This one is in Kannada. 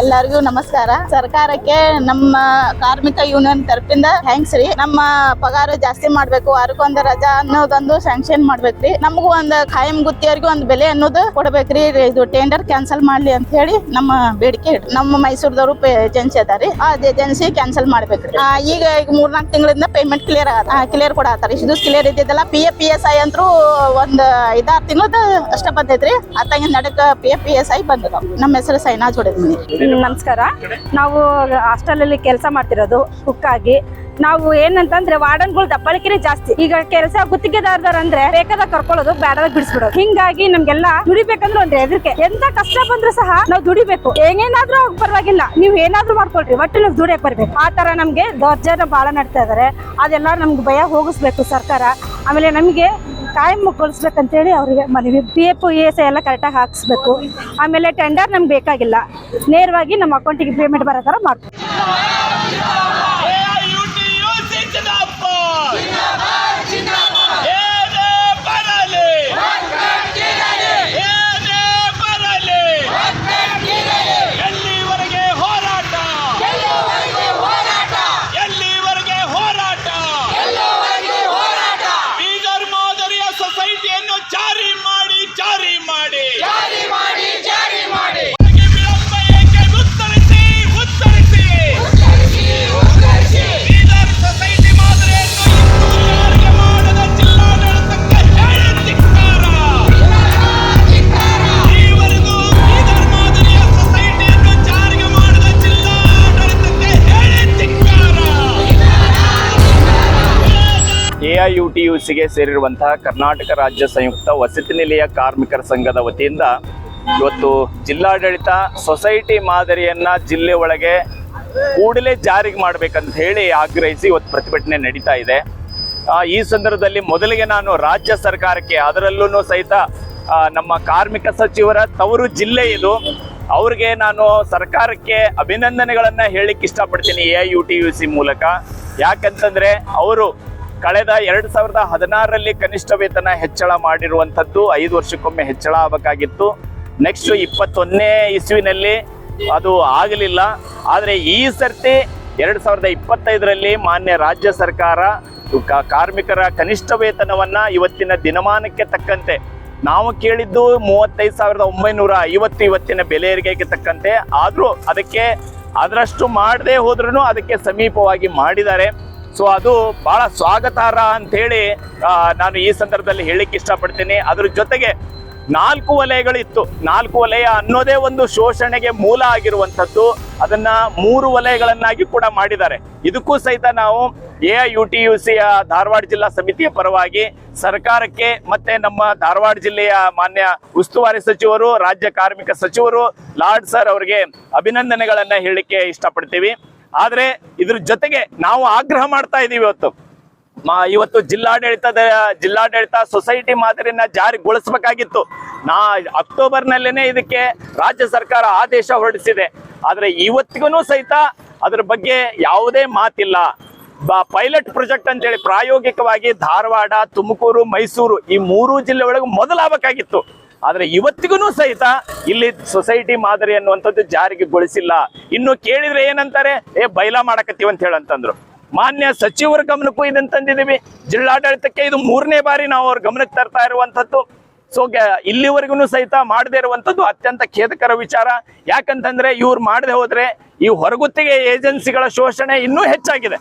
ಎಲ್ಲರಿಗೂ ನಮಸ್ಕಾರ. ಸರ್ಕಾರಕ್ಕೆ ನಮ್ಮ ಕಾರ್ಮಿಕ ಯೂನಿಯನ್ ತರಪಿಂದ ಥ್ಯಾಂಕ್ಸ್ ರೀ. ನಮ್ಮ ಪಗಾರ ಜಾಸ್ತಿ ಮಾಡ್ಬೇಕು, ವಾರಕ್ಕೊಂದು ರಜಾ ಅನ್ನೋದೊಂದು ಸ್ಯಾಂಕ್ಷನ್ ಮಾಡ್ಬೇಕ್ರಿ. ನಮಗೂ ಒಂದ್ ಖಾಯಂ ಗುತ್ತಿಯವರಿಗೂ ಒಂದ್ ಬೆಲೆ ಅನ್ನೋದು ಕೊಡ್ಬೇಕ್ರಿ. ಇದು ಟೆಂಡರ್ ಕ್ಯಾನ್ಸಲ್ ಮಾಡ್ಲಿ ಅಂತ ಹೇಳಿ ನಮ್ಮ ಬೇಡಿಕೆ. ನಮ್ಮ ಮೈಸೂರದವರು ಏಜೆನ್ಸಿ ಅದಾರಿ ಆ ಏಜೆನ್ಸಿ ಕ್ಯಾನ್ಸಲ್ ಮಾಡ್ಬೇಕ್ರಿ. ಈಗ ಈಗ ಮೂರ್ನಾಲ್ಕು ತಿಂಗಳಿಂದ ಪೇಮೆಂಟ್ ಕ್ಲಿಯರ್ ಆಗ ಕ್ಲಿಯರ್ ಕೊಡತ್ತಾರ. ಇದು clear ಇದ್ದಿದ್ದಲ್ಲ P A P S I ಅಂತೂ ಒಂದು ಐದಾರು ತಿಂಗಳದ ಅಷ್ಟ ಬಂದೈತ್ರಿ ಅತ್ತಾಗಿಂದ ನಡಕ P F P S I ಬಂದದ ನಮ್ಮ ಹೆಸರು ಸೈನಾ ಜೋಡಿದ್ಮನಿ ನಮಸ್ಕಾರ. ನಾವು ಹಾಸ್ಟೆಲಲ್ಲಿ ಕೆಲಸ ಮಾಡ್ತಿರೋದು ಕುಕ್ ಆಗಿ ನಾವು ಏನಂತಂದ್ರೆ ವಾರ್ಡನ್ಗಳು ದಬ್ಬಳಿಕೆನೇ ಜಾಸ್ತಿ. ಈಗ ಕೆಲಸ ಗುತ್ತಿಗೆದಾರದಾರ ಅಂದ್ರೆ ಕರ್ಕೊಳ್ಳೋದು ಬೇಡದಾಗ ಬಿಡಿಸ್ಬಿಡೋದು. ಹಿಂಗಾಗಿ ನಮ್ಗೆಲ್ಲ ದುಡಿಬೇಕಂದ್ರೆ ಒಂದು ಹೆದರಿಕೆ. ಎಂತ ಕಷ್ಟ ಬಂದ್ರು ಸಹ ನಾವು ದುಡಿಬೇಕು. ಏನೇನಾದ್ರೂ ಪರವಾಗಿಲ್ಲ. ನೀವು ಏನಾದ್ರೂ ಮಾಡ್ಕೊಳ್ರಿ, ಒಟ್ಟು ನಾವು ದುಡಿಯಕ್ ಬರ್ಬೇಕು. ಆ ತರ ನಮ್ಗೆ ದೌರ್ಜನ್ಯ ಬಹಳ ನಡ್ತಾ ಇದಾರೆ. ಅದೆಲ್ಲ ನಮ್ಗೆ ಭಯ ಹೋಗಿಸ್ಬೇಕು ಸರ್ಕಾರ. ಆಮೇಲೆ ನಮಗೆ ಕಾಯಂ ಗೊಳಿಸ್ಬೇಕಂತೇಳಿ ಅವರಿಗೆ ಮನವಿ. ಪಿ ಎಫ್ ಇ ಎಸ್ ಎಲ್ಲ ಕರೆಕ್ಟಾಗಿ ಹಾಕಿಸ್ಬೇಕು. ಆಮೇಲೆ ಟೆಂಡರ್ ನಮ್ಗೆ ಬೇಕಾಗಿಲ್ಲ. ನೇರವಾಗಿ ನಮ್ಮ ಅಕೌಂಟಿಗೆ ಪೇಮೆಂಟ್ ಬರೋ ಥರ ಮಾಡ್ಬೇಕು ಎಐಯುಟಿಯುಸಿಗೆ ಸೇರಿರುವಂತಹ ಕರ್ನಾಟಕ ರಾಜ್ಯ ಸಂಯುಕ್ತ ವಸತಿ ನಿಲಯ ಕಾರ್ಮಿಕರ ಸಂಘದ ವತಿಯಿಂದ ಇವತ್ತು ಜಿಲ್ಲಾಡಳಿತ ಸೊಸೈಟಿ ಮಾದರಿಯನ್ನ ಜಿಲ್ಲೆ ಒಳಗೆ ಕೂಡಲೇ ಜಾರಿಗೆ ಮಾಡಬೇಕಂತ ಹೇಳಿ ಆಗ್ರಹಿಸಿ ಇವತ್ತು ಪ್ರತಿಭಟನೆ ನಡೀತಾ ಇದೆ. ಈ ಸಂದರ್ಭದಲ್ಲಿ ಮೊದಲಿಗೆ ನಾನು ರಾಜ್ಯ ಸರ್ಕಾರಕ್ಕೆ ಅದರಲ್ಲೂ ಸಹಿತ ನಮ್ಮ ಕಾರ್ಮಿಕ ಸಚಿವರ ತವರು ಜಿಲ್ಲೆ ಇದು. ಅವ್ರಿಗೆ ನಾನು ಸರ್ಕಾರಕ್ಕೆ ಅಭಿನಂದನೆಗಳನ್ನು ಹೇಳಿಕ್ಕೆ ಇಷ್ಟಪಡ್ತೀನಿ A U T U C ಮೂಲಕ. ಯಾಕಂತಂದ್ರೆ ಅವರು ಕಳೆದ ಎರಡು ಸಾವಿರದ ಹದಿನಾರರಲ್ಲಿ ಕನಿಷ್ಠ ವೇತನ ಹೆಚ್ಚಳ ಮಾಡಿರುವಂಥದ್ದು ಐದು ವರ್ಷಕ್ಕೊಮ್ಮೆ ಹೆಚ್ಚಳ ಆಗಬೇಕಾಗಿತ್ತು. ನೆಕ್ಸ್ಟ್ ಇಪ್ಪತ್ತೊಂದನೇ ಇಸ್ವಿನಲ್ಲಿ ಅದು ಆಗಲಿಲ್ಲ. ಆದರೆ ಈ ಸರ್ತಿ ಎರಡು ಸಾವಿರದ ಇಪ್ಪತ್ತೈದರಲ್ಲಿ ಮಾನ್ಯ ರಾಜ್ಯ ಸರ್ಕಾರ ಕಾರ್ಮಿಕರ ಕನಿಷ್ಠ ವೇತನವನ್ನ ಇವತ್ತಿನ ದಿನಮಾನಕ್ಕೆ ತಕ್ಕಂತೆ, ನಾವು ಕೇಳಿದ್ದು ಮೂವತ್ತೈದು ಸಾವಿರದ ಒಂಬೈನೂರ ಐವತ್ತು ಇವತ್ತಿನ ಬೆಲೆ ತಕ್ಕಂತೆ. ಆದರೂ ಅದಕ್ಕೆ ಅದರಷ್ಟು ಮಾಡದೆ ಹೋದ್ರೂ ಅದಕ್ಕೆ ಸಮೀಪವಾಗಿ ಮಾಡಿದ್ದಾರೆ. ಸೊ ಅದು ಬಹಳ ಸ್ವಾಗತಾರ್ಹ ಅಂತೇಳಿ ಹೇಳಿ ನಾನು ಈ ಸಂದರ್ಭದಲ್ಲಿ ಹೇಳಿಕ್ಕೆ ಇಷ್ಟಪಡ್ತೀನಿ. ಅದ್ರ ಜೊತೆಗೆ ನಾಲ್ಕು ವಲಯಗಳಿತ್ತು. ನಾಲ್ಕು ವಲಯ ಅನ್ನೋದೇ ಒಂದು ಶೋಷಣೆಗೆ ಮೂಲ ಆಗಿರುವಂಥದ್ದು. ಅದನ್ನ ಮೂರು ವಲಯಗಳನ್ನಾಗಿ ಕೂಡ ಮಾಡಿದ್ದಾರೆ. ಇದಕ್ಕೂ ಸಹಿತ ನಾವು ಎ ಯು ಟಿ ಯು ಸಿಯ ಧಾರವಾಡ ಜಿಲ್ಲಾ ಸಮಿತಿಯ ಪರವಾಗಿ ಸರ್ಕಾರಕ್ಕೆ ಮತ್ತೆ ನಮ್ಮ ಧಾರವಾಡ ಜಿಲ್ಲೆಯ ಮಾನ್ಯ ಉಸ್ತುವಾರಿ ಸಚಿವರು, ರಾಜ್ಯ ಕಾರ್ಮಿಕ ಸಚಿವರು, ಲಾರ್ಡ್ ಸರ್ ಅವರಿಗೆ ಅಭಿನಂದನೆಗಳನ್ನ ಹೇಳಿಕೆ ಇಷ್ಟಪಡ್ತೀವಿ. ಆದ್ರೆ ಇದ್ರ ಜೊತೆಗೆ ನಾವು ಆಗ್ರಹ ಮಾಡ್ತಾ ಇದೀವಿ ಇವತ್ತು. ಇವತ್ತು ಜಿಲ್ಲಾಡಳಿತದ ಜಿಲ್ಲಾಡಳಿತ ಸೊಸೈಟಿ ಮಾದರಿನ ಜಾರಿಗೊಳಿಸಬೇಕಾಗಿತ್ತು ನಾ ಅಕ್ಟೋಬರ್ ನಲ್ಲೇನೆ ಇದಕ್ಕೆ ರಾಜ್ಯ ಸರ್ಕಾರ ಆದೇಶ ಹೊರಡಿಸಿದೆ. ಆದ್ರೆ ಇವತ್ತಿಗೂ ಸಹಿತ ಅದ್ರ ಬಗ್ಗೆ ಯಾವುದೇ ಮಾತಿಲ್ಲ. ಪೈಲಟ್ ಪ್ರಾಜೆಕ್ಟ್ ಅಂತೇಳಿ ಪ್ರಾಯೋಗಿಕವಾಗಿ ಧಾರವಾಡ, ತುಮಕೂರು, ಮೈಸೂರು ಈ ಮೂರು ಜಿಲ್ಲೆ ಒಳಗೆ ಮೊದಲಾಗಬೇಕಾಗಿತ್ತು. ಆದ್ರೆ ಇವತ್ತಿಗೂ ಸಹಿತ ಇಲ್ಲಿ ಸೊಸೈಟಿ ಮಾದರಿ ಅನ್ನುವಂಥದ್ದು ಜಾರಿಗೆ ಗೊಳಿಸಿಲ್ಲ. ಇನ್ನು ಕೇಳಿದ್ರೆ ಏನಂತಾರೆ, ಏ, ಬೈಲ ಮಾಡಕತ್ತೀವಿ ಅಂತ ಹೇಳಂತಂದ್ರು. ಮಾನ್ಯ ಸಚಿವರ ಗಮನಕ್ಕೂ ಇದನ್ನ ತಂದಿದ್ದೀವಿ. ಜಿಲ್ಲಾಡಳಿತಕ್ಕೆ ಇದು ಮೂರನೇ ಬಾರಿ ನಾವು ಅವ್ರ ಗಮನಕ್ಕೆ ತರ್ತಾ ಇರುವಂತದ್ದು ಸೊ ಇಲ್ಲಿವರೆಗೂ ಸಹಿತ ಮಾಡದೇ ಇರುವಂತದ್ದು ಅತ್ಯಂತ ಖೇದಕರ ವಿಚಾರ. ಯಾಕಂತಂದ್ರೆ ಇವ್ರು ಮಾಡದೆ ಹೋದ್ರೆ ಈ ಹೊರಗುತ್ತಿಗೆ ಏಜೆನ್ಸಿಗಳ ಶೋಷಣೆ ಇನ್ನೂ ಹೆಚ್ಚಾಗಿದೆ.